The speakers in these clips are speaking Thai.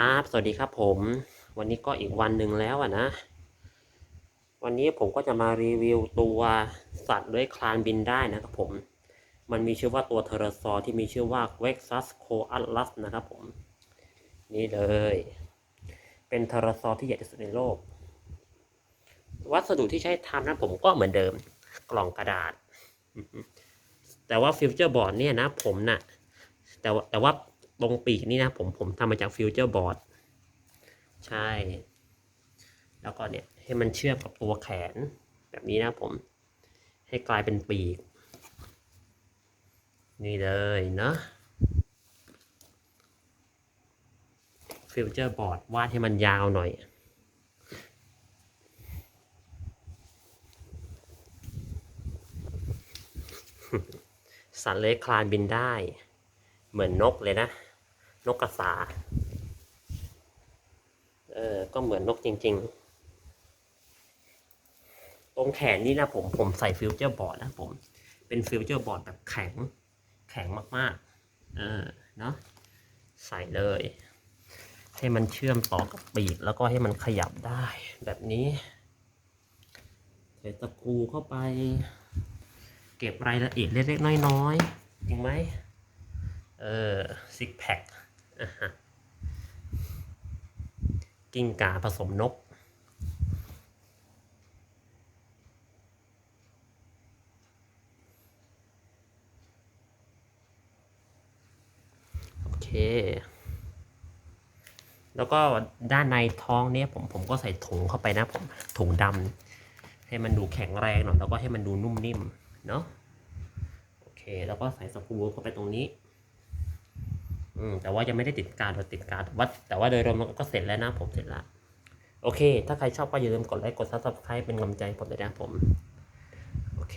ครับ สวัสดีครับผม วันนี้ก็อีกวันหนึ่งแล้วอะนะ วันนี้ผมก็จะมารีวิวตัวสัตว์เลื้อยคลานบินได้นะครับผม มันมีชื่อว่าตัวเทอร์ซอที่มีชื่อว่า Vexus coatlas นะครับผม นี่เลย เป็นเทอร์ซอที่ใหญ่ที่สุดในโลก วัสดุที่ใช้ทำนะผมก็เหมือนเดิม กล่องกระดาษ แต่ว่าฟิวเจอร์บอร์ดเนี่ยนะผมน่ะ แต่ว่าแต่ว่า ตรงปีกนี่นะผมผมทำมาจากฟิวเจอร์บอร์ดใช่ แล้วก็เนี่ยให้มันเชื่อมกับตัวแขนแบบนี้นะผม ให้กลายเป็นปีก นี่เลยเนาะฟิวเจอร์บอร์ดวาดให้มันยาวหน่อยสัตว์เลื้อยคลานบินได้ เหมือนนกเลยนะ นกกระสา เออ ก็เหมือนนกจริง ๆ ตรงแขนนี่นะผมผมใส่ฟิวเจอร์บอร์ดนะผม เป็นฟิวเจอร์บอร์ดแบบแข็ง แข็งมากๆ เออ เนาะใส่เลย ให้มันเชื่อมต่อกับปีก แล้วก็ให้มันขยับได้แบบนี้ใส่ตะกูเข้าไป เก็บรายละเอียดเล็กๆน้อยๆจริงไหมเออซิกแพค กิ้งก่าผสมนก โอเค แล้วก็ด้านในท้องเนี้ยผมผมก็ใส่ถุงเข้าไปนะผมถุงดำให้มันดูแข็งแรงหน่อยแล้วก็ให้มันดูนุ่มนิ่มเนาะโอเค แล้วก็ใส่สกรูเข้าไปตรงนี้ แต่ว่ายังไม่ได้ติดการเราติดการว่าแต่ว่าโดยรวมก็เสร็จแล้วนะผมเสร็จละโอเค ถ้าใครชอบก็อย่าลืมกดไลค์กดซับสไครป์เป็นกำลังใจผมด้วยนะผม โอเค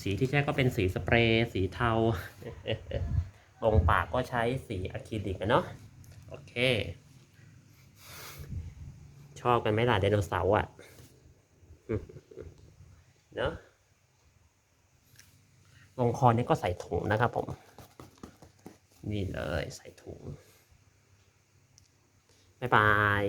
สีที่ใช้ก็เป็นสีสเปรย์สีเทาตรงปากก็ใช้สีอะคริลิกะเนาะโอเค ชอบกันไหมล่ะไดโนเสาร์อะเนาะลงคอนี่ก็ใส่ถุงนะครับผม นี่เลยใส่ถุง บ๊ายบาย